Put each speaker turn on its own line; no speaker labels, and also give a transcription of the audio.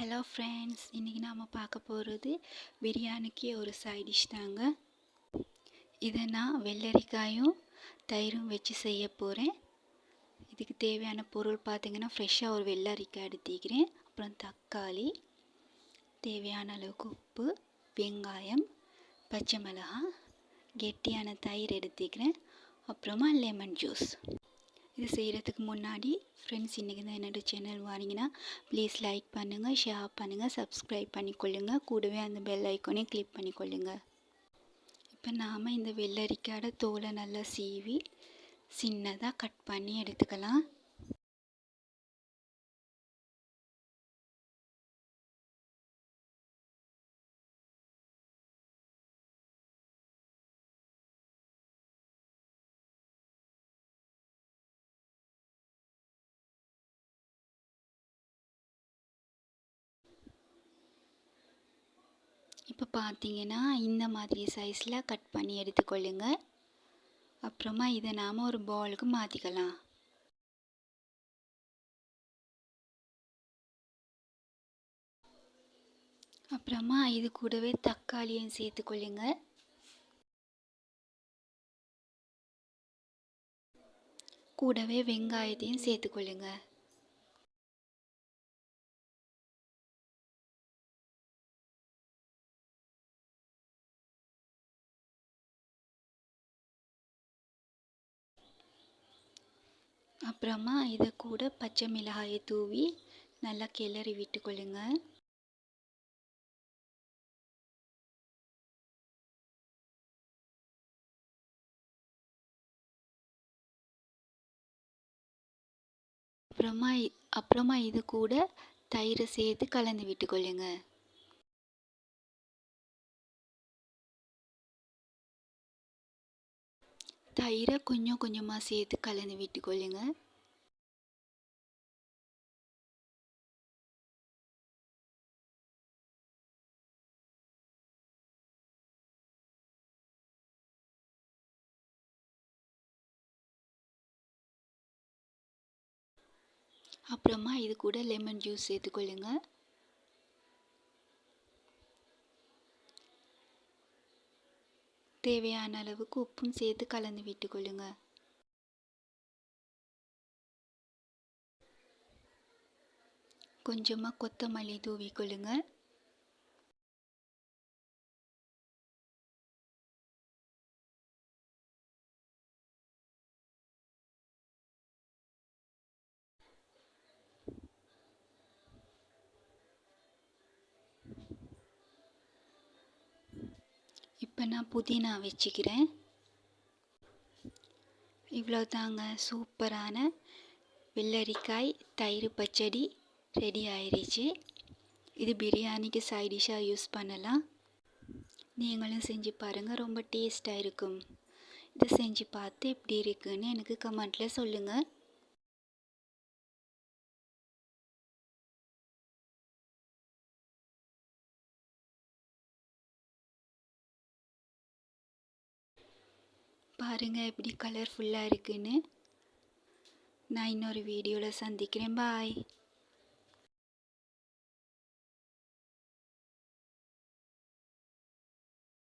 Hello friends இன்றைக்கி நாம் பார்க்க போகிறது பிரியாணிக்கு ஒரு சைட் டிஷ் தாங்க. இதை நான் வெள்ளரிக்காயும் தயிரும் வச்சு செய்ய போகிறேன் இதுக்கு தேவையான பொருள் பார்த்திங்கன்னா ஃப்ரெஷ்ஷாக ஒரு வெள்ளரிக்காய் எடுத்துக்கிறேன். அப்புறம் தக்காளி தேவையான அளவுக்கு உப்பு வெங்காயம் பச்சை மிளகாய் கெட்டியான தயிர் எடுத்துக்கிறேன். அப்புறமா லெமன் ஜூஸ் இது செய்கிறதுக்கு முன்னாடி ஃப்ரெண்ட்ஸ் இன்றைக்கி தான் என்னோடய சேனல் வாரீங்கன்னா ப்ளீஸ் லைக் பண்ணுங்கள் ஷேர் பண்ணுங்கள் சப்ஸ்கிரைப் பண்ணிக்கொள்ளுங்கள் கூடவே அந்த பெல் ஐக்கோனையும் கிளிக் பண்ணிக்கொள்ளுங்கள் இப்போ நாம் இந்த வெள்ளரிக்காயோட தோலை நல்லா சீவி சின்னதாக கட் பண்ணி எடுத்துக்கலாம். இப்போ பார்த்தீங்கன்னா இந்த மாதிரி சைஸில் கட் பண்ணி எடுத்துக்கொள்ளுங்க. அப்புறமா இதை நாம் ஒரு பவுலுக்கு மாற்றிக்கலாம் அப்புறமா இது கூடவே தக்காளியும் சேர்த்துக்கொள்ளுங்க. கூடவே வெங்காயத்தையும் சேர்த்துக்கொள்ளுங்க. அப்புறமா இதை கூட பச்சை மிளகாயை தூவி நல்லா கிளறி விட்டுக்கொள்ளுங்க. அப்புறமா அப்புறமா இது கூட தயிரை சேர்த்து கலந்து விட்டுக்கொள்ளுங்க. தயிரை கொஞ்சம் கொஞ்சமாக சேர்த்து கலந்து விட்டுக்கொள்ளுங்க அப்புறமா இது கூட லெமன் ஜூஸ் சேர்த்துக்கொள்ளுங்கள் தேவையான அளவுக்கு உப்பும் சேர்த்து கலந்து விட்டுக்கொள்ளுங்க கொஞ்சமாக கொத்தமல்லி தூவிக்கொள்ளுங்கள் இப்போ நான் புதினா வச்சுக்கிறேன். இவ்வளோ தாங்க சூப்பரான வெள்ளரிக்காய் தயிர் பச்சடி ரெடி ஆயிடுச்சு இது பிரியாணிக்கு சைடிஷாக யூஸ் பண்ணலாம். நீங்களும் செஞ்சு பாருங்கள் ரொம்ப டேஸ்ட்டாக இருக்கும். இதை செஞ்சு பார்த்து எப்படி இருக்குன்னு எனக்கு கமெண்ட்டில் சொல்லுங்கள் பாருங்கள் எப்படி கலர்ஃபுல்லாக இருக்குன்னு. நான் இன்னொரு வீடியோவில் சந்திக்கிறேன். பாய்